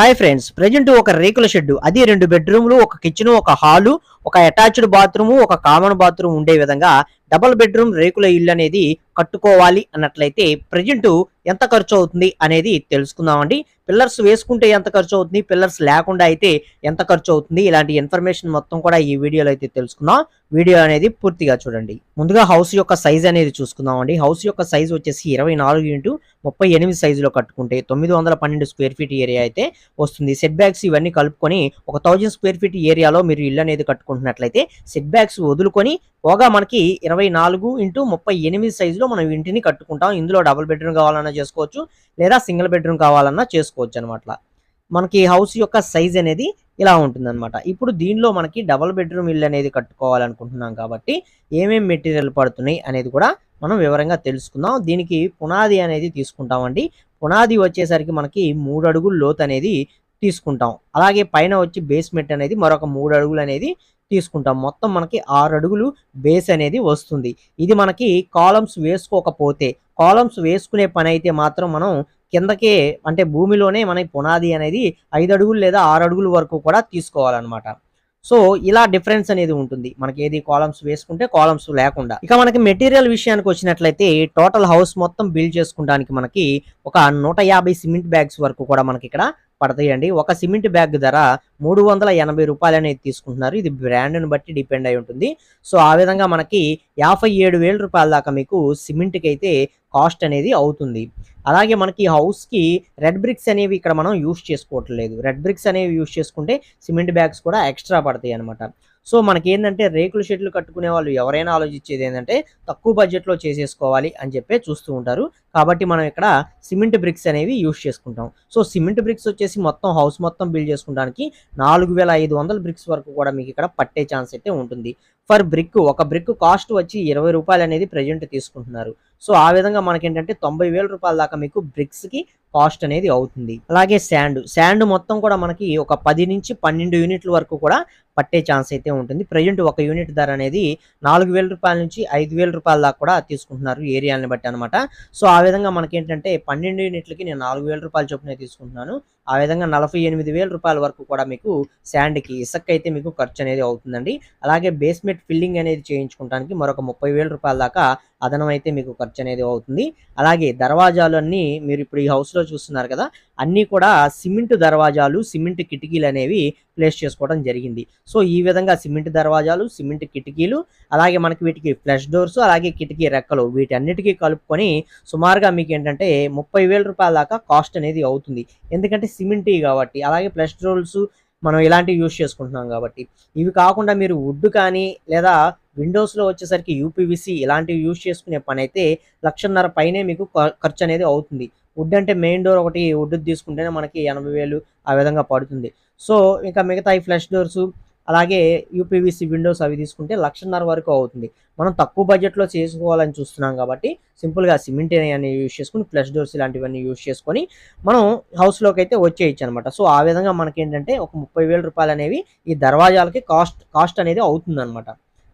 Hi friends present ఒక రేకుల shed అది రెండు బెడ్రూమ్లు ఒక కిచెన్ ఒక హాలు ఒక అటాచ్డ్ బాత్రూమ్ ఒక కామన్ బాత్రూమ్ ఉండే విధంగా డబుల్ బెడ్రూమ్ రేకుల ఇల్లు అనేది కట్టుకోవాలి అన్నట్లయితే ప్రజెంట్ ఎంత ఖర్చు అవుతుంది అనేది తెలుసుకుందామండి. పిల్లర్స్ వేసుకుంటే ఎంత ఖర్చు అవుతుంది పిల్లర్స్ లేకుండా అయితే ఎంత ఖర్చు అవుతుంది ఇలాంటి ఇన్ఫర్మేషన్ మొత్తం కూడా ఈ వీడియోలో అయితే తెలుసుకుందాం. వీడియో అనేది పూర్తిగా చూడండి. ముందుగా హౌస్ యొక్క సైజ్ అనేది చూసుకుందామండి. హౌస్ యొక్క సైజ్ వచ్చేసి ఇరవై నాలుగు ఇంటూ ముప్పై ఎనిమిది సైజులో కట్టుకుంటే తొమ్మిది వందల పన్నెండు స్క్వేర్ ఫీట్ ఏరియా అయితే వస్తుంది. సెట్ బ్యాక్స్ ఇవన్నీ కలుపుకొని ఒక థౌజండ్ స్క్వేర్ ఫీట్ ఏరియాలో మీరు ఇల్లు అనేది అనుకుంటున్నట్లయితే సెట్ బ్యాక్స్ వదులుకొని పోగా మనకి ఇరవై నాలుగు ఇంటూ ముప్పై ఎనిమిది సైజులో మనం ఇంటిని కట్టుకుంటాం. ఇందులో డబుల్ బెడ్రూమ్ కావాలన్నా చేసుకోవచ్చు లేదా సింగిల్ బెడ్రూమ్ కావాలన్నా చేసుకోవచ్చు అనమాట మనకి హౌస్ యొక్క సైజ్ అనేది ఇలా ఉంటుందన్నమాట. ఇప్పుడు దీనిలో మనకి డబుల్ బెడ్రూమ్ ఇల్లు అనేది కట్టుకోవాలనుకుంటున్నాం కాబట్టి ఏమేమి మెటీరియల్ పడుతున్నాయి అనేది కూడా మనం వివరంగా తెలుసుకుందాం. దీనికి పునాది అనేది తీసుకుంటామండి పునాది వచ్చేసరికి మనకి మూడు అడుగులు లోతు అనేది తీసుకుంటాం. అలాగే పైన వచ్చి బేస్మెంట్ అనేది మరొక మూడు అడుగులు అనేది తీసుకుంటాం. మొత్తం మనకి ఆరు అడుగులు బేస్ అనేది వస్తుంది. ఇది మనకి కాలమ్స్ వేసుకోకపోతే కాలమ్స్ వేసుకునే పని అయితే మాత్రం మనం కిందకే అంటే భూమిలోనే మనకి పునాది అనేది ఐదు అడుగులు లేదా ఆరు అడుగుల వరకు కూడా తీసుకోవాలన్నమాట. సో ఇలా డిఫరెన్స్ అనేది ఉంటుంది. మనకి ఏది కాలమ్స్ వేసుకుంటే కాలమ్స్ లేకుండా. ఇక మనకి మెటీరియల్ విషయానికి వచ్చినట్లయితే టోటల్ హౌస్ మొత్తం బిల్డ్ చేసుకోవడానికి మనకి ఒక నూట యాభై సిమెంట్ బ్యాగ్స్ వరకు కూడా మనకి ఇక్కడ పడతాయండి. ఒక సిమెంట్ బ్యాగ్ ధర మూడు వందల ఎనభై రూపాయలు అనేది తీసుకుంటున్నారు. ఇది బ్రాండ్ని బట్టి డిపెండ్ అయి ఉంటుంది. సో ఆ విధంగా మనకి యాభై ఏడు వేల రూపాయల దాకా మీకు సిమెంట్కి అయితే కాస్ట్ అనేది అవుతుంది. అలాగే మనకి హౌస్కి రెడ్ బ్రిక్స్ అనేవి ఇక్కడ మనం యూస్ చేసుకోవట్లేదు. రెడ్ బ్రిక్స్ అనేవి యూస్ చేసుకుంటే సిమెంట్ బ్యాగ్స్ కూడా ఎక్స్ట్రా పడతాయి అనమాట సో మనకి ఏంటంటే రేకుల షెడ్లు కట్టుకునే వాళ్ళు ఎవరైనా ఆలోచించేది ఏంటంటే తక్కువ బడ్జెట్లో చేసేసుకోవాలి అని చెప్పి చూస్తూ ఉంటారు. కాబట్టి మనం ఇక్కడ సిమెంట్ బ్రిక్స్ అనేవి యూస్ చేసుకుంటాం. సో సిమెంట్ బ్రిక్స్ వచ్చేసి మొత్తం హౌస్ మొత్తం బిల్డ్ చేసుకోవడానికి నాలుగు వేల ఐదు వందల బ్రిక్స్ వరకు కూడా మీకు ఇక్కడ పట్టే ఛాన్స్ అయితే ఉంటుంది. ఫర్ బ్రిక్ ఒక బ్రిక్ కాస్ట్ వచ్చి ఇరవై రూపాయలు అనేది ప్రజెంట్ తీసుకుంటున్నారు. సో ఆ విధంగా మనకేంటంటే తొంభై వేల రూపాయల దాకా మీకు బ్రిక్స్కి కాస్ట్ అనేది అవుతుంది. అలాగే శాండ్ శాండ్ మొత్తం కూడా మనకి ఒక పది నుంచి పన్నెండు యూనిట్ల వరకు కూడా పట్టే ఛాన్స్ అయితే ఉంటుంది. ప్రజెంట్ ఒక యూనిట్ ధర అనేది నాలుగు వేల రూపాయల నుంచి ఐదు వేల రూపాయల దాకా కూడా తీసుకుంటున్నారు ఏరియాని బట్టి అనమాట సో ఆ విధంగా మనకి ఏంటంటే పన్నెండు యూనిట్లకి నేను నాలుగు వేల రూపాయల చొప్పున తీసుకుంటున్నాను. ఆ విధంగా నలభై ఎనిమిది వేల రూపాయల వరకు కూడా మీకు శాండ్కి ఇసుక అయితే మీకు ఖర్చు అనేది అవుతుందండి. అలాగే బేస్మెంట్ ఫిల్లింగ్ అనేది చేయించుకోవడానికి మరొక ముప్పై వేల రూపాయల దాకా అదనం అయితే మీకు ఖర్చు అనేది అవుతుంది. అలాగే దర్వాజాలు అన్నీ మీరు ఇప్పుడు ఈ హౌస్లో చూస్తున్నారు కదా అన్నీ కూడా సిమెంట్ దర్వాజాలు సిమెంట్ కిటికీలు అనేవి ప్లేస్ చేసుకోవడం జరిగింది. సో ఈ విధంగా సిమెంట్ దర్వాజాలు సిమెంట్ కిటికీలు అలాగే మనకి వీటికి ఫ్లష్ డోర్స్ అలాగే కిటికీ రెక్కలు వీటన్నిటికీ కలుపుకొని సుమారుగా మీకు ఏంటంటే ముప్పై వేల రూపాయల దాకా కాస్ట్ అనేది అవుతుంది. ఎందుకంటే సిమెంట్ కాబట్టి అలాగే ఫ్లష్ డోర్స్ మనం ఇలాంటివి యూస్ చేసుకుంటున్నాం కాబట్టి. ఇవి కాకుండా మీరు వుడ్ కానీ లేదా విండోస్లో వచ్చేసరికి యూపీవీసీ ఇలాంటివి యూజ్ చేసుకునే పని అయితే లక్షన్నర పైనే మీకు ఖర్చు అనేది అవుతుంది. వుడ్ అంటే మెయిన్ డోర్ ఒకటి వుడ్ తీసుకుంటేనే మనకి ఎనభై వేలు ఆ విధంగా పడుతుంది. సో ఇంకా మిగతా ఈ ఫ్లష్ డోర్స్ అలాగే యూపీవీసీ విండోస్ అవి తీసుకుంటే లక్షన్నర వరకు అవుతుంది. మనం తక్కువ బడ్జెట్లో చేసుకోవాలని చూస్తున్నాం కాబట్టి సింపుల్గా సిమెంట్ అని యూస్ చేసుకుని ఫ్లష్ డోర్స్ ఇలాంటివన్నీ యూస్ చేసుకొని మనం హౌస్లోకి అయితే వచ్చేయచ్చు అనమాట సో ఆ విధంగా మనకి ఏంటంటే ఒక ముప్పై రూపాయలు అనేవి ఈ దర్వాజాలకి కాస్ట్ కాస్ట్ అనేది అవుతుంది అనమాట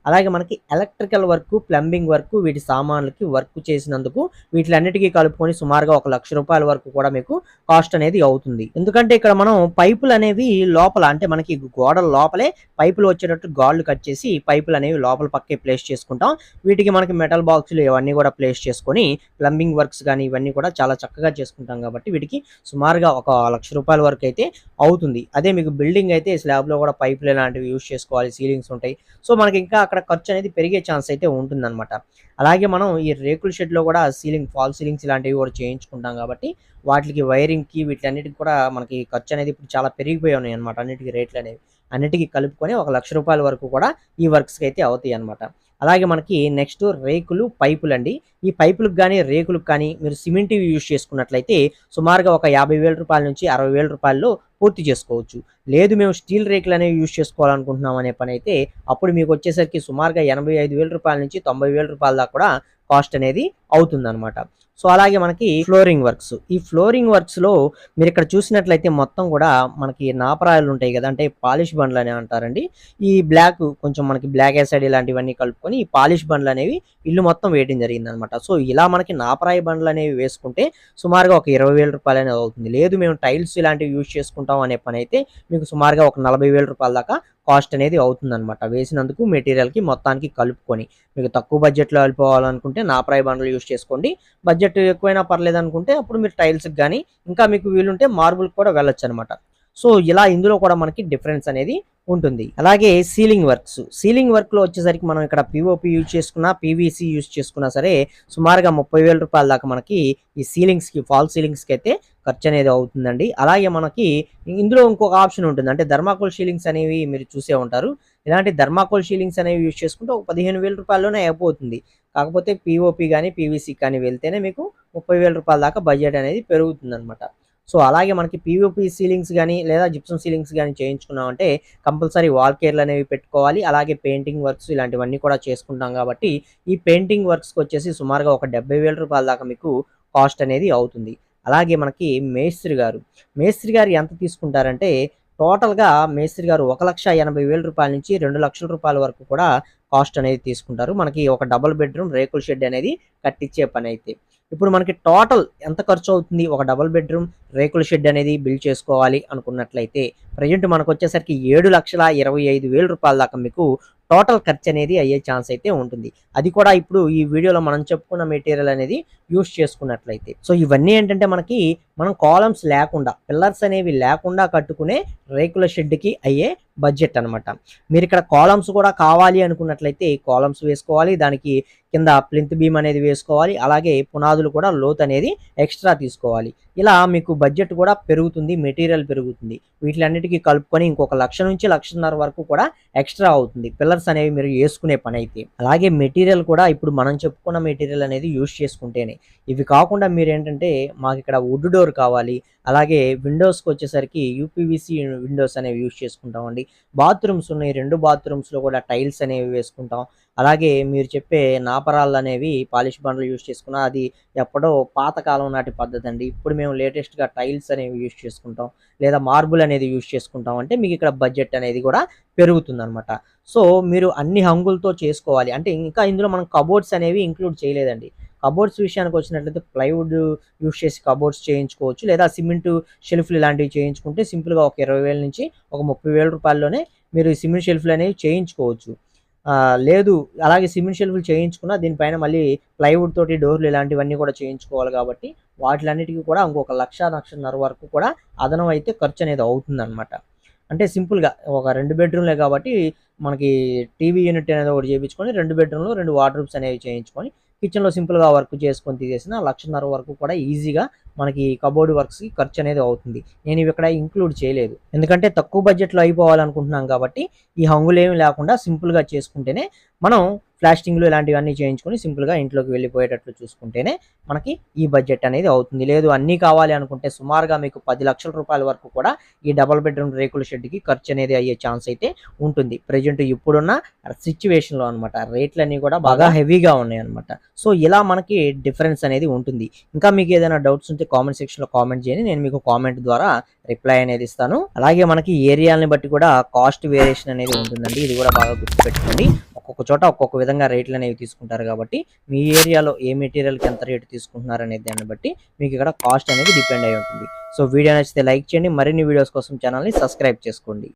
అలాగే మనకి ఎలక్ట్రికల్ వర్క్ ప్లంబింగ్ వర్క్ వీటి సామాన్లకి వర్క్ చేసినందుకు వీటిలన్నిటికీ కలుపుకొని సుమారుగా ఒక లక్ష రూపాయల వరకు కూడా మీకు కాస్ట్ అనేది అవుతుంది. ఎందుకంటే ఇక్కడ మనం పైపులు అనేవి లోపల అంటే మనకి గోడల లోపలే పైపులు వచ్చేటట్టు గాళ్ళు కట్ చేసి పైపులు అనేవి లోపల పక్కే ప్లేస్ చేసుకుంటాం. వీటికి మనకి మెటల్ బాక్సులు ఇవన్నీ కూడా ప్లేస్ చేసుకొని ప్లంబింగ్ వర్క్స్ కానీ ఇవన్నీ కూడా చాలా చక్కగా చేసుకుంటాం కాబట్టి వీటికి సుమారుగా ఒక లక్ష రూపాయల వరకు అయితే అవుతుంది. అదే మీకు బిల్డింగ్ అయితే స్లాబ్లో కూడా పైపులు ఇలాంటివి యూస్ చేసుకోవాలి సీలింగ్స్ ఉంటాయి. సో మనకి ఇంకా అక్కడ ఖర్చు అనేది పెరిగే ఛాన్స్ అయితే ఉంటుందన్నమాట. అలాగే మనం ఈ రేకుల షెడ్లో కూడా సీలింగ్ ఫాల్ సీలింగ్స్ ఇలాంటివి కూడా చేయించుకుంటాం కాబట్టి వాటికి వైరింగ్కి వీటన్నిటికి కూడా మనకి ఖర్చు అనేది ఇప్పుడు చాలా పెరిగిపోయి ఉన్నాయి అనమాట అన్నిటికీ రేట్లు అనేవి. అన్నిటికీ కలుపుకొని ఒక లక్ష రూపాయల వరకు కూడా ఈ వర్క్స్కి అయితే అవుతాయి అనమాట అలాగే మనకి నెక్స్ట్ రేకులు పైపులు అండి. ఈ పైపులకు కానీ రేకులకు కానీ మీరు సిమెంట్ యూజ్ చేసుకున్నట్లయితే సుమారుగా ఒక యాభై వేల రూపాయల నుంచి అరవై వేల రూపాయల్లో పూర్తి చేసుకోవచ్చు. లేదు మేము స్టీల్ రేకులు అనేవి యూజ్ చేసుకోవాలనుకుంటున్నాం అనే పని అయితే అప్పుడు మీకు వచ్చేసరికి సుమారుగా ఎనభై ఐదు వేల రూపాయల నుంచి తొంభై వేల రూపాయల దాకా కూడా కాస్ట్ అనేది అవుతుంది సో అలాగే మనకి ఫ్లోరింగ్ వర్క్స్. ఈ ఫ్లోరింగ్ వర్క్స్లో మీరు ఇక్కడ చూసినట్లయితే మొత్తం కూడా మనకి నాపరాయలు ఉంటాయి కదా అంటే పాలిష్ బండ్లు అని అంటారండి. ఈ బ్లాక్ కొంచెం మనకి బ్లాక్ యాసైడ్ ఇలాంటివన్నీ కలుపుకొని ఈ పాలిష్ బండ్లు అనేవి ఇల్లు మొత్తం వేయడం జరిగింది అనమాట సో ఇలా మనకి నాపరాయి బండ్లు అనేవి వేసుకుంటే సుమారుగా ఒక ఇరవై వేల రూపాయలు అనేది అవుతుంది. లేదు మేము టైల్స్ ఇలాంటివి యూజ్ చేసుకుంటాం అనే పని అయితే మీకు సుమారుగా ఒక నలభై వేల రూపాయల దాకా కాస్ట్ అనేది అవుతుందన్నమాట. వేసినందుకు మెటీరియల్కి మొత్తానికి కలుపుకొని. మీకు తక్కువ బడ్జెట్లో వెళ్ళిపోవాలనుకుంటే నాపరాయి బండ్లు యూజ్ చేసుకోండి. బడ్జెట్ ఎక్కువైనా పర్లేదు అనుకుంటే అప్పుడు మీరు టైల్స్కి కానీ ఇంకా మీకు వీలుంటే మార్బుల్ కూడా వెళ్ళొచ్చు అనమాట సో ఇలా ఇందులో కూడా మనకి డిఫరెన్స్ అనేది ఉంటుంది. అలాగే సీలింగ్ వర్క్స్. సీలింగ్ వర్క్లో వచ్చేసరికి మనం ఇక్కడ పిఓపి యూజ్ చేసుకున్నా పీవీసీ యూజ్ చేసుకున్నా సరే సుమారుగా ముప్పై వేల రూపాయల దాకా మనకి ఈ సీలింగ్స్కి ఫాల్ సీలింగ్స్కి అయితే ఖర్చు అనేది అవుతుందండి. అలాగే మనకి ఇందులో ఇంకొక ఆప్షన్ ఉంటుంది. అంటే ధర్మాకోల్ షీలింగ్స్ అనేవి మీరు చూసే ఉంటారు. ఇలాంటి ధర్మాకోల్ షీలింగ్స్ అనేవి యూజ్ చేసుకుంటే ఒక పదిహేను వేల రూపాయల్లోనే అయిపోతుంది. కాకపోతే పిఓపి కానీ పీవీసీ కానీ వెళ్తేనే మీకు ముప్పై వేల రూపాయల దాకా బడ్జెట్ అనేది పెరుగుతుంది అనమాట సో అలాగే మనకి పీవీపీ సీలింగ్స్ కానీ లేదా జిప్సం సీలింగ్స్ కానీ చేయించుకున్నామంటే కంపల్సరీ వాల్ కేర్లు అనేవి పెట్టుకోవాలి. అలాగే పెయింటింగ్ వర్క్స్ ఇలాంటివన్నీ కూడా చేసుకుంటాం కాబట్టి ఈ పెయింటింగ్ వర్క్స్కి వచ్చేసి సుమారుగా ఒక డెబ్బై వేల రూపాయల దాకా మీకు కాస్ట్ అనేది అవుతుంది. అలాగే మనకి మేస్త్రి గారు. మేస్త్రి గారు ఎంత తీసుకుంటారంటే టోటల్గా మేస్త్రి గారు ఒక లక్ష ఎనభై వేల రూపాయల నుంచి రెండు లక్షల రూపాయల వరకు కూడా కాస్ట్ అనేది తీసుకుంటారు. మనకి ఒక డబుల్ బెడ్రూమ్ రేకుల షెడ్ అనేది కట్టించే పని అయితే ఇప్పుడు మనకి టోటల్ ఎంత ఖర్చు అవుతుంది? ఒక డబుల్ బెడ్రూమ్ రేకుల షెడ్ అనేది బిల్డ్ చేసుకోవాలి అనుకున్నట్లయితే ప్రజెంట్ మనకు వచ్చేసరికి ఏడు లక్షల ఇరవై ఐదు వేల రూపాయల దాకా మీకు టోటల్ ఖర్చు అనేది అయ్యే ఛాన్స్ అయితే ఉంటుంది. అది కూడా ఇప్పుడు ఈ వీడియోలో మనం చెప్పుకున్న మెటీరియల్ అనేది యూస్ చేసుకున్నట్లయితే. సో ఇవన్నీ ఏంటంటే మనకి మనం కాలమ్స్ లేకుండా పిల్లర్స్ అనేవి లేకుండా కట్టుకునే రేకుల షెడ్కి అయ్యే బడ్జెట్ అనమాట మీరు ఇక్కడ కాలమ్స్ కూడా కావాలి అనుకున్నట్లయితే కాలమ్స్ వేసుకోవాలి దానికి కింద ప్లింత్ బీమ్ అనేది వేసుకోవాలి అలాగే పునాదులు కూడా లోత్ అనేది ఎక్స్ట్రా తీసుకోవాలి. ఇలా మీకు బడ్జెట్ కూడా పెరుగుతుంది మెటీరియల్ పెరుగుతుంది. వీటిలన్నిటికీ కలుపుకొని ఇంకొక లక్ష నుంచి లక్షన్నర వరకు కూడా ఎక్స్ట్రా అవుతుంది. పిల్లర్స్ అనేవి మీరు వేసుకునే పని అయితే అలాగే మెటీరియల్ కూడా ఇప్పుడు మనం చెప్పుకున్న మెటీరియల్ అనేది యూస్ చేసుకుంటేనే. ఇవి కాకుండా మీరు ఏంటంటే మాకు ఇక్కడ వుడ్ డోర్ కావాలి అలాగే విండోస్కి వచ్చేసరికి యూపీవీసీ విండోస్ అనేవి యూస్ చేసుకుంటామండి. బాత్రూమ్స్ ఉన్నాయి. రెండు బాత్రూమ్స్లో కూడా టైల్స్ అనేవి వేసుకుంటాం. అలాగే మీరు చెప్పే నాపరాళ్ళు అనేవి పాలిష్ బండ్లు యూస్ చేసుకున్నా అది ఎప్పుడో పాతకాలం నాటి పద్ధతి అండి ఇప్పుడు మేము లేటెస్ట్గా టైల్స్ అనేవి యూస్ చేసుకుంటాం. లేదా మార్బుల్ అనేది యూస్ చేసుకుంటాం. అంటే మీకు ఇక్కడ బడ్జెట్ అనేది కూడా పెరుగుతుందనమాట సో మీరు అన్ని హంగులతో చేసుకోవాలి. అంటే ఇంకా ఇందులో మనం కబోర్డ్స్ అనేవి ఇంక్లూడ్ చేయలేదండి. కబోర్డ్స్ విషయానికి వచ్చినట్లయితే ప్లైవుడ్ యూస్ చేసి కబోర్డ్స్ చేయించుకోవచ్చు లేదా సిమెంట్ షెల్ఫ్లు ఇలాంటివి చేయించుకుంటే సింపుల్గా ఒక ఇరవై వేల నుంచి ఒక ముప్పై వేల రూపాయల్లోనే మీరు సిమెంట్ షెల్ఫ్లు అనేవి చేయించుకోవచ్చు. లేదు అలాగే సిమెంట్ షెల్ఫ్లు చేయించుకున్నా దీనిపైన మళ్ళీ ప్లైవుడ్ తోటి డోర్లు ఇలాంటివన్నీ కూడా చేయించుకోవాలి కాబట్టి వాటిలన్నిటికీ కూడా ఇంకొక లక్ష లక్షన్నర వరకు కూడా అదనం అయితే ఖర్చు అనేది అవుతుందన్నమాట. అంటే సింపుల్గా ఒక రెండు బెడ్రూమ్లే కాబట్టి మనకి టీవీ యూనిట్ అనేది ఒకటి చేయించుకొని రెండు బెడ్రూమ్లో రెండు వార్డ్రూమ్స్ అనేవి చేయించుకొని కిచెన్లో సింపుల్గా వర్క్ చేసుకొని తీసేసిన లక్షన్నర వరకు కూడా ఈజీగా మనకి కబోర్డ్ వర్క్స్కి ఖర్చు అనేది అవుతుంది. నేను ఇవి ఇక్కడ ఇంక్లూడ్ చేయలేదు. ఎందుకంటే తక్కువ బడ్జెట్లో అయిపోవాలనుకుంటున్నాం కాబట్టి ఈ హంగులు ఏమి లేకుండా సింపుల్గా చేసుకుంటేనే మనం ప్లాస్టింగ్లు ఇలాంటివన్నీ చేయించుకొని సింపుల్గా ఇంట్లోకి వెళ్ళిపోయేటట్లు చూసుకుంటేనే మనకి ఈ బడ్జెట్ అనేది అవుతుంది. లేదు అన్నీ కావాలి అనుకుంటే సుమారుగా మీకు పది లక్షల రూపాయల వరకు కూడా ఈ డబల్ బెడ్రూమ్ రేకుల షెడ్కి ఖర్చు అనేది అయ్యే ఛాన్స్ అయితే ఉంటుంది. ప్రజెంట్ ఇప్పుడున్న సిచ్యువేషన్లో అనమాట రేట్లన్నీ కూడా బాగా హెవీగా ఉన్నాయి అనమాట సో ఇలా మనకి డిఫరెన్స్ అనేది ఉంటుంది. ఇంకా మీకు ఏదైనా డౌట్స్ ఉంటే కామెంట్ సెక్షన్లో కామెంట్ చేయండి. నేను మీకు కామెంట్ ద్వారా రిప్లై అనేది ఇస్తాను. అలాగే మనకి ఏరియాని బట్టి కూడా కాస్ట్ వేరియేషన్ అనేది ఉంటుందండి. ఇది కూడా బాగా గుర్తుపెట్టుకోండి. ఒక్కొక్క చోట ఒక్కొక్క విధంగా రేట్లు అనేవి తీసుకుంటారు కాబట్టి మీ ఏరియాలో ఏ మెటీరియల్కి ఎంత రేటు తీసుకుంటున్నారు అనే దాన్ని బట్టి మీకు ఇక్కడ కాస్ట్ అనేది డిపెండ్ అయి ఉంటుంది. సో వీడియో నచ్చితే లైక్ చేయండి. మరిన్ని వీడియోస్ కోసం ఛానల్ని సబ్స్క్రైబ్ చేసుకోండి.